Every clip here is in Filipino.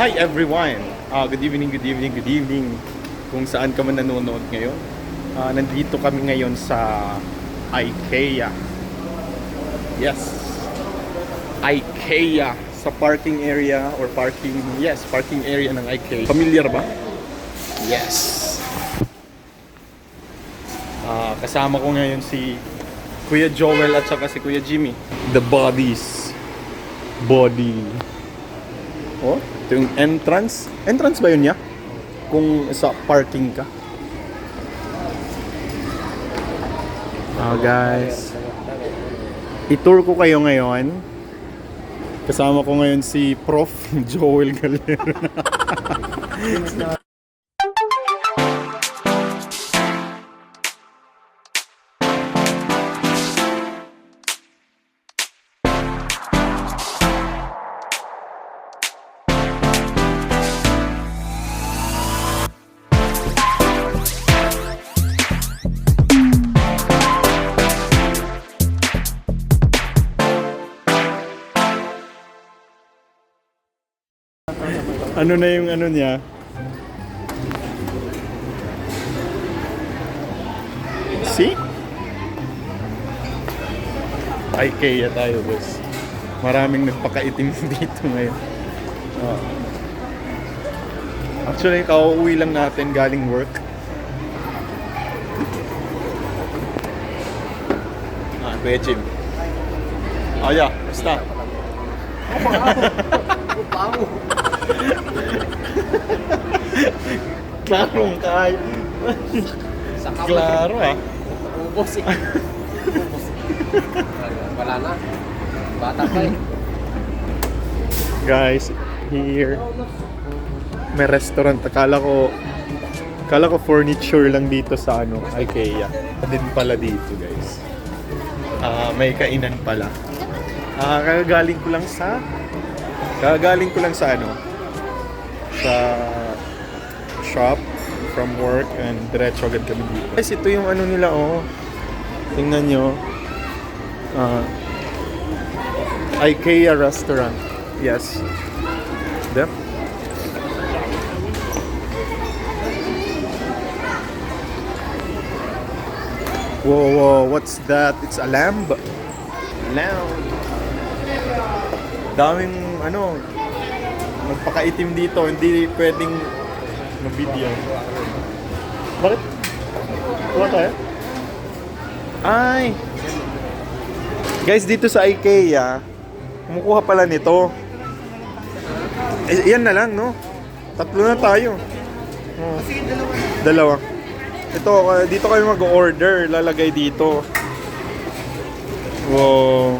Hi everyone! Ah, good evening, good evening, good evening. Kung saan ka man nanonood ngayon. Ah, nandito kami ngayon sa IKEA. Yes. IKEA sa parking area or parking, yes, parking area ng IKEA. Familiar ba? Yes. Ah, kasama ko ngayon si Kuya Joel at saka si Kuya Jimmy. The bodies. Body. Oh, ito yung entrance. Entrance ba yun niya? Kung sa parking ka. Ah, guys. I-tour ko kayo ngayon. Kasama ko ngayon si Prof. Joel Galera. ano na yung ano niya? See? IKEA tayo, boss. Maraming nagpakaitim dito ngayon. Ah. Actually, kauuwi lang natin galing work. Ah, Kuya Jim. Ah, yeah. Basta. Klarong kay. Klaro ah. Ubos eh. Ubos. Wala na. Bata pa eh. Guys, here. May restaurant. Akala ko Akala ko furniture lang dito sa ano, IKEA. Din pala dito, guys. Ah, may kainan pala. Ah, kagagaling ko lang sa kagagaling ko lang sa ano sa shop from work and diretso agad kami dito. Guys, ito yung ano nila oh. Tingnan nyo. Ah, IKEA restaurant. Yes. Yep. Whoa, whoa, what's that? It's a lamb. Lamb. Daming ano, magpakaitim dito, hindi pwedeng mag-video. Bakit? Wala tayo? Ay! Guys, dito sa IKEA, kumukuha pala nito. Eh, yan na lang, no? Tatlo na tayo. Oh. Dalawa. Ito, uh, dito kayo mag-order. Lalagay dito. Wow.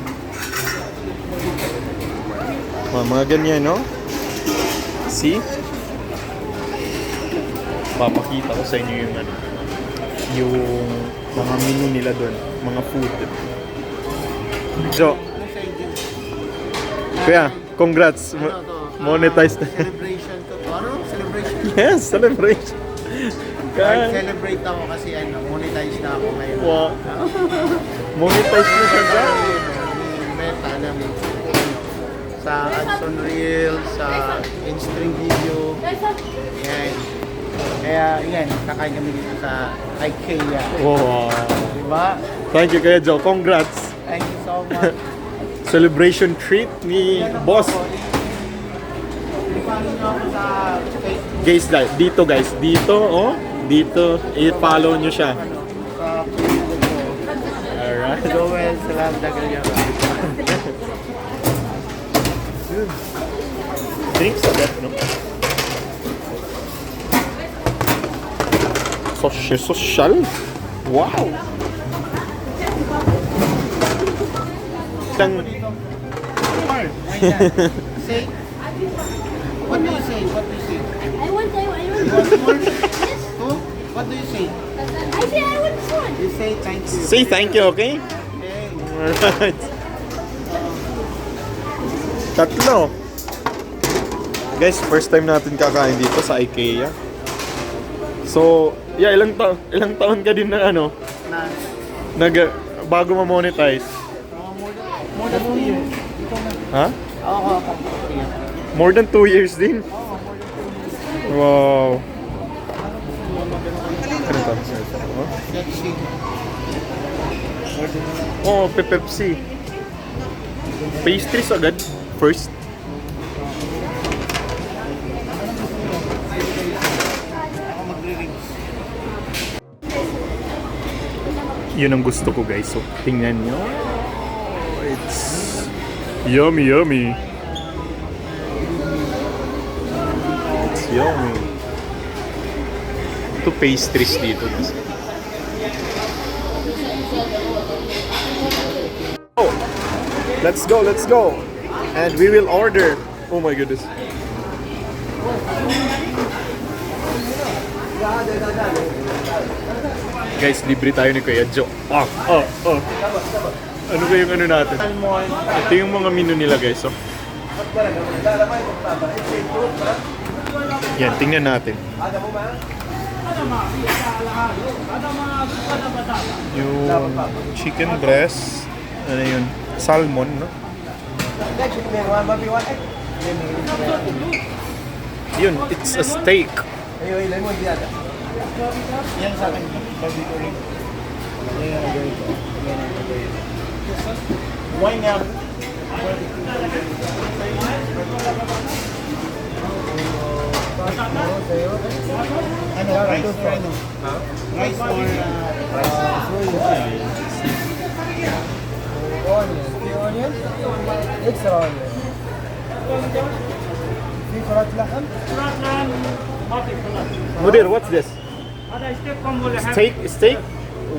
Mga, mga ganyan, no? See? Papakita ko sa inyo yung ano, yung mga menu nila doon, mga food. So, Kuya, congrats. Mo- Monetized na. celebration to. Ano? Celebration? Yes, celebration. Kaya, celebrate ako kasi ano, monetize na ako ngayon. wow. Monetize na siya. Yung Meta ng ano, sa ads on reel, sa in-stream video. Yan. Kaya yan, kakain kami dito sa IKEA. Wow. Diba? Thank you, Kuya Joe. Congrats. Thank you so much. Celebration treat ni boss. Follow nyo ako sa Facebook. Guys, di- dito guys, dito, oh, dito, i-follow nyo siya. Ano, sa Facebook ko. Alright. Joel Salam Dagalyara. Drinks agad, no? Social, social? Wow! Isang, Say, what do you say? What do you say? I want, I want, I You want. Yes. Two? What do you say? I say I want this one. You say thank you. say thank you, okay? Okay. Alright. Tatlo. Guys, first time natin kakain dito sa IKEA. So, yeah, ilang taon, ilang taon ka din na ano, Na, nag, bago ma-monetize? more than, more than two years. Ikaw na. Ha? Oo. More than 2 years din. Oo, Wow. Ano to? Oh? Pepsi. Pe- Pepsi. Pastries agad. First. Yun ang gusto ko guys. So, tingnan nyo. It's yummy, yummy. It's yummy. Ito pastries dito. Oh, let's go, let's go. And we will order. Oh my goodness. Guys, libre tayo ni Kuya Joe. Ah, ah, ah. Ano ba yung ano natin? Ito yung mga menu nila guys. Oh. Yan, tingnan natin. Yung chicken breast, ano yun, salmon, no? Yun, it's a steak. Yan sa akin. Babi ko rin. Yan ang gawin ko. Yan ang gawin ko. Wine nga. Ano, rice or ano? Rice or uh, onion. في onion اكسترا onion في فراخ لحم Mudir, what's this? Steak? Steak?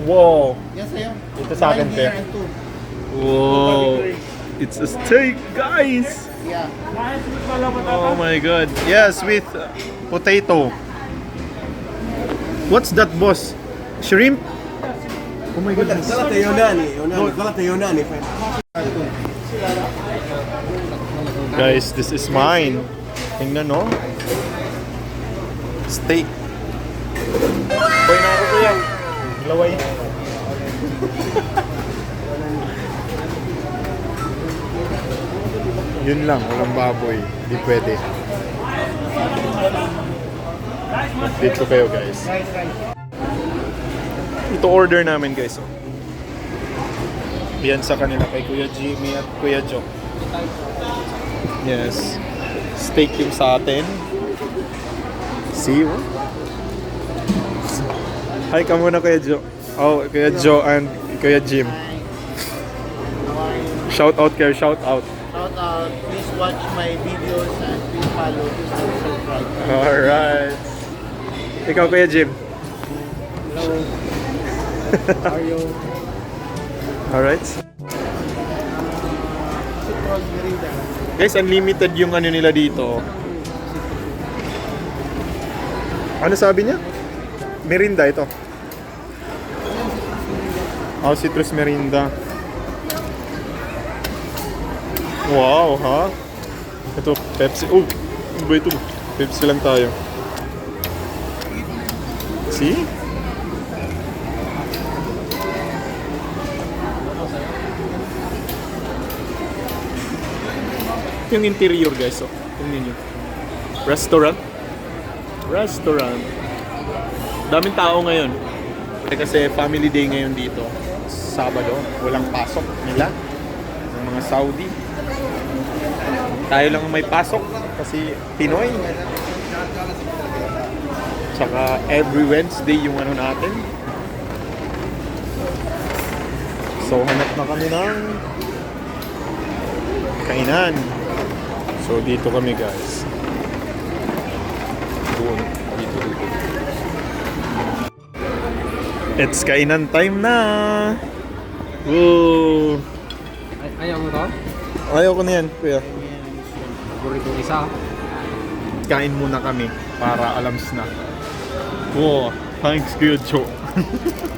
Wow. Yan sa'yo. Ito sa akin, Wine pe. here and two. Wow. It's a steak, guys. Yeah. Oh my god. Yes, with uh, potato. What's that, boss? Shrimp? Oh my goodness. غلط يوناني يوناني غلط يوناني فاهم Guys, this is mine. Tingnan, no? Steak. Boy na ako kuya. Laway. Yun lang, walang baboy. Hindi pwede. Ko kayo guys. Ito order namin guys. Oh. Yan sa kanila kay Kuya Jimmy at Kuya Joe. Yes. Steak yung sa atin. See you. Hi ka muna Kuya Joe. Oh, Kuya Joe and Kuya Jim. Shout out kayo, shout out. Shout out. Please watch my videos and please follow. Please subscribe. Alright. Ikaw Kuya Jim. Hello. How are you? Alright. Guys, unlimited yung ano nila dito. Ano sabi niya? Merinda ito. Oh, citrus merinda. Wow, ha? Ito, Pepsi. Oh, ano ba ito? Pepsi lang tayo. See? Yung interior guys, oh. Tingnan nyo. Restaurant. Restaurant. Daming tao ngayon. Kasi family day ngayon dito. Sabado. Walang pasok nila. Ng mga Saudi. Tayo lang ang may pasok. Kasi Pinoy. Tsaka every Wednesday yung ano natin. So hanap na kami ng kainan. So dito kami guys. Doon. Dito, dito. It's kainan time na! Woo! Ay, ayaw mo to? Ayaw ko na yan, kuya. Burrito isa. Kain muna kami para alams na. Wow, thanks kuya Joe.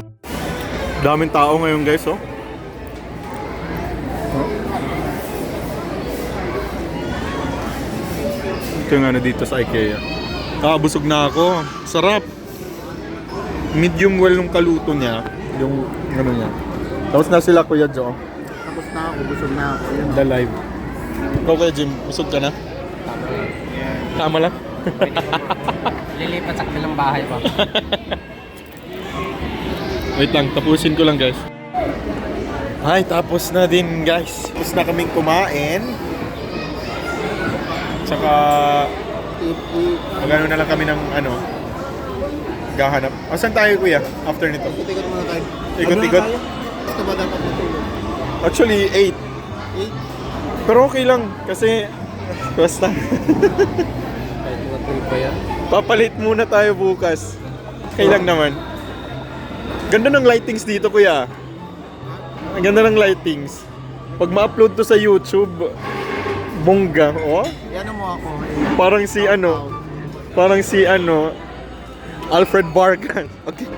Daming tao ngayon guys. Oh. Ito yung ano dito sa IKEA. Ah, busog na ako. Sarap. Medium well nung kaluto niya. Yung ano niya. Tapos na sila Kuya Joe. Tapos na ako. Busog na ako. Yun. The live. Ikaw Kuya Jim, busog ka na? Tama lang. Lilipat sa kabilang bahay pa. Wait lang, tapusin ko lang guys. Ay, tapos na din guys. Tapos na kaming kumain. Tsaka, magano na lang kami ng ano, gahanap. Asan tayo kuya after nito? Ikot muna tayo. Ikot-ikot? Basta ba dapat matulog? Actually, 8. 8? Pero okay lang kasi basta Kahit mga trip pa yan. papalit muna tayo bukas. Okay lang naman. Ganda ng lightings dito kuya. Ang ganda ng lightings. Pag ma-upload to sa YouTube, bongga, oh. Yan mo ako. Parang si ano, parang si ano, Alfred Vargas. Okay.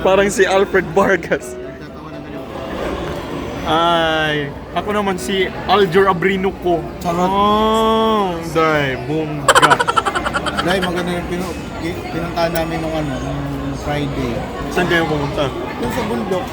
Parang si Alfred Vargas. Ay, ako naman si Aljur Abrinuco. Charot. Oh, day, bongga. Dahil maganda yung pinu pinuntahan namin nung ano, nung Friday. Saan kayo pumunta? Yung sa bundok,